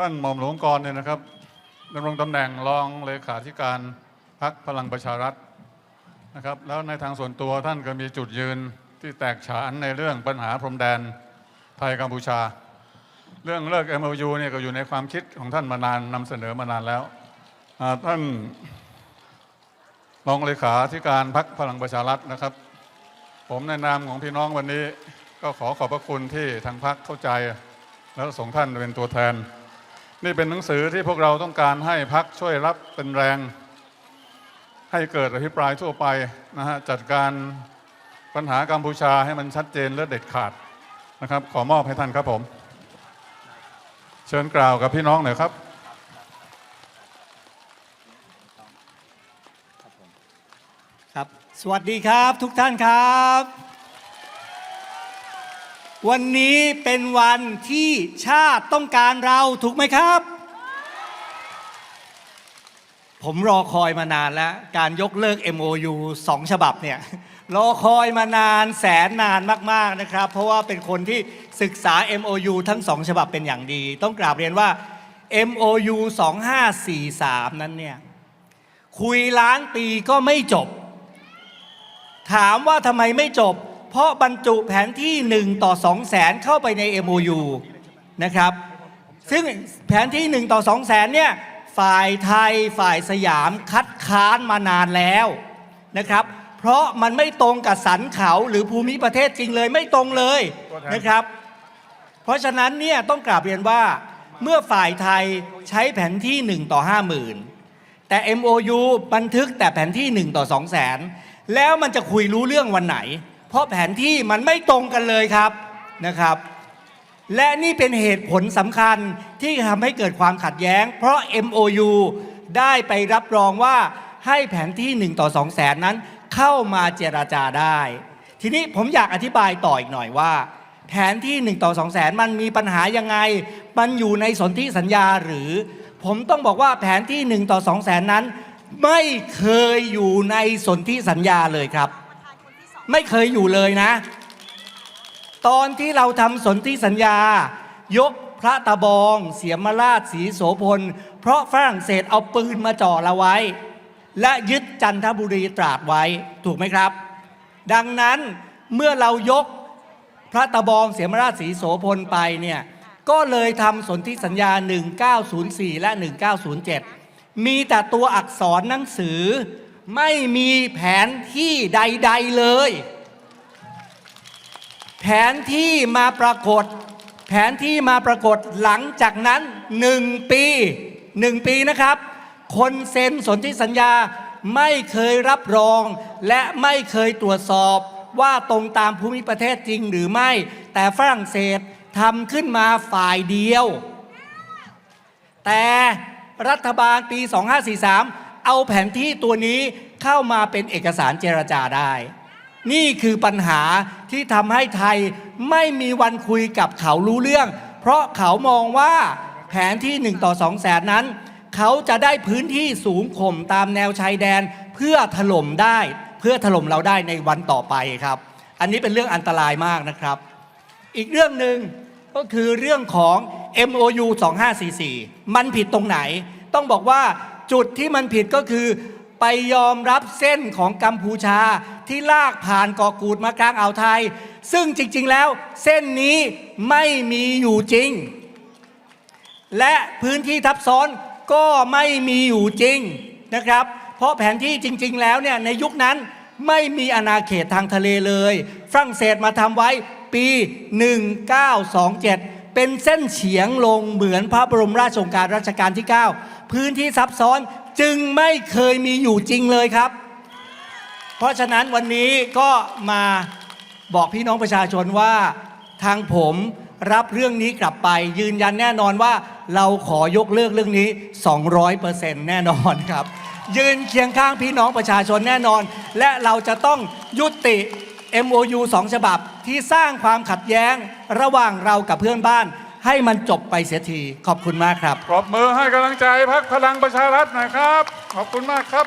ท่านหม่อมหลวงกรเนี่ยนะครับดำรงตำแหน่งรองเลขาธิการพักพลังประชารัฐนะครับ แล้วในทางส่วนตัวท่านก็มีจุดยืนที่แตกฉานในเรื่องปัญหาพรมแดนไทยกัมพูชา เรื่องเลิก MOU เนี่ยก็อยู่ในความคิดของท่านมานานนำเสนอมานานแล้วท่านรองเลขาธิการพักพลังประชารัฐนะครับ ผมในนามของพี่น้องวันนี้ก็ขอขอบพระคุณที่ทางพักเข้าใจ แล้วส่งท่านเป็นตัวแทน นี่เป็นหนังสือที่พวกเราต้องการให้พักช่วยรับเป็นแรง ให้เกิดอภิปรายทั่วไปนะฮะจัดการปัญหากัมพูชาให้มันชัดเจนและเด็ดขาดนะครับ ขอมอบให้ท่านครับผม เชิญกล่าวกับพี่น้องหน่อยครับครับ สวัสดีครับทุกท่านครับ วันนี้เป็นวันที่ชาติต้องการเราถูกไหมครับ ผมรอคอยมานานแล้ว การยกเลิก MOU สองฉบับเนี่ยรอคอยมานานแสนนานมากๆนะครับ เพราะว่าเป็นคนที่ศึกษา MOU ทั้งสองฉบับเป็นอย่างดี ต้องกราบเรียนว่า MOU 2543 นั้นเนี่ยคุยล้านปีก็ไม่จบ ถามว่าทำไมไม่จบ เพราะบรรจุแผนที่ 1 ต่อ2แสนเข้าไปใน MOU นะครับ ซึ่งแผนที่ 1 ต่อ2แสนเนี่ยฝ่ายไทยฝ่ายสยามคัดค้านมานานแล้วนะครับ เพราะมันไม่ตรงกับสันเขาหรือภูมิประเทศจริงเลยไม่ตรงเลยนะครับ เพราะฉะนั้นเนี่ยต้องกราบเรียนว่าเมื่อฝ่ายไทยใช้แผนที่ 1 ต่อ 50,000 แต่ MOU บันทึกแต่แผนที่ 1 ต่อ 2 0 0แสนแล้วมันจะคุยรู้เรื่องวันไหน เพราะแผนที่มันไม่ตรงกันเลยครับนะครับ และนี่เป็นเหตุผลสำคัญที่ทำให้เกิดความขัดแย้ง เพราะ MOU ได้ไปรับรองว่าให้แผนที่ 1 ต่อ 2 แสนนั้นเข้ามาเจราจาได้ ทีนี้ผมอยากอธิบายต่ออีกหน่อยว่า แผนที่ 1 ต่อ 2 แสนมันมีปัญหายังไง มันอยู่ในสนธิสัญญาหรือ ผมต้องบอกว่าแผนที่ 1 ต่อ 2 แสนนั้น ไม่เคยอยู่ในสนธิสัญญาเลยครับ ไม่เคยอยู่เลยนะ ตอนที่เราทำสนธิสัญญา ยกพระตะบอง เสียมราชสีโสพล เพราะฝรั่งเศสเอาปืนมาจ่อเราไว้ และยึดจันทบุรีตราดไว้ถูกไหมครับ ดังนั้นเมื่อเรายกพระตะบองเสียมราชสีโสพลไปเนี่ยก็เลยทำสนธิสัญญา 1904 และ 1907 มีแต่ตัวอักษรหนังสือ ไม่มีแผนที่ใด ๆเลย แผนที่มาปรากฏ แผนที่มาปรากฏหลังจากนั้นหนึ่งปีหนึ่งปีนะครับ คนเซ็นสนธิสัญญาไม่เคยรับรอง และไม่เคยตรวจสอบว่าตรงตามภูมิประเทศจริงหรือไม่ แต่ฝรั่งเศสทำขึ้นมาฝ่ายเดียว แต่รัฐบาลปี 2543 เอาแผนที่ตัวนี้เข้ามาเป็นเอกสารเจรจาได้ นี่คือปัญหาที่ทำให้ไทยไม่มีวันคุยกับเขารู้เรื่อง เพราะเขามองว่าแผนที่ 1 ต่อ 2 แสนนั้น เขาจะได้พื้นที่สูงข่มตามแนวชายแดนเพื่อถล่มได้ เพื่อถล่มเราได้ในวันต่อไปครับ อันนี้เป็นเรื่องอันตรายมากนะครับ อีกเรื่องหนึ่งก็คือเรื่องของ MOU 2544 มันผิดตรงไหน ต้องบอกว่า จุดที่มันผิดก็คือ ไปยอมรับเส้นของกัมพูชาที่ลากผ่านเกาะกูดมากลางอ่าวไทย ซึ่งจริงๆแล้ว เส้นนี้ไม่มีอยู่จริง และพื้นที่ทับซ้อนก็ไม่มีอยู่จริงนะครับ เพราะแผนที่จริง ๆ แล้วเนี่ยในยุคนั้นไม่มีอาณาเขตทางทะเลเลย ฝรั่งเศสมาทำไว้ปี 1927 เป็นเส้นเฉียงลงเหมือนพระบรมราชโองการรัชกาลที่ 9 พื้นที่ซับซ้อนจึงไม่เคยมีอยู่จริงเลยครับ เพราะฉะนั้นวันนี้ก็มาบอกพี่น้องประชาชนว่าทางผมรับเรื่องนี้กลับไป ยืนยันแน่นอนว่าเราขอยกเลิกเรื่องนี้ 200%แน่นอนครับ ยืนเคียงข้างพี่น้องประชาชนแน่นอน และเราจะต้องยุติ MOU 2 ฉบับที่สร้างความขัดแย้งระหว่างเรากับเพื่อนบ้าน ให้มันจบไปเสียที ขอบคุณมากครับ ปรบมือให้กำลังใจพักพลังประชารัฐหน่อยครับ ขอบคุณมากครับ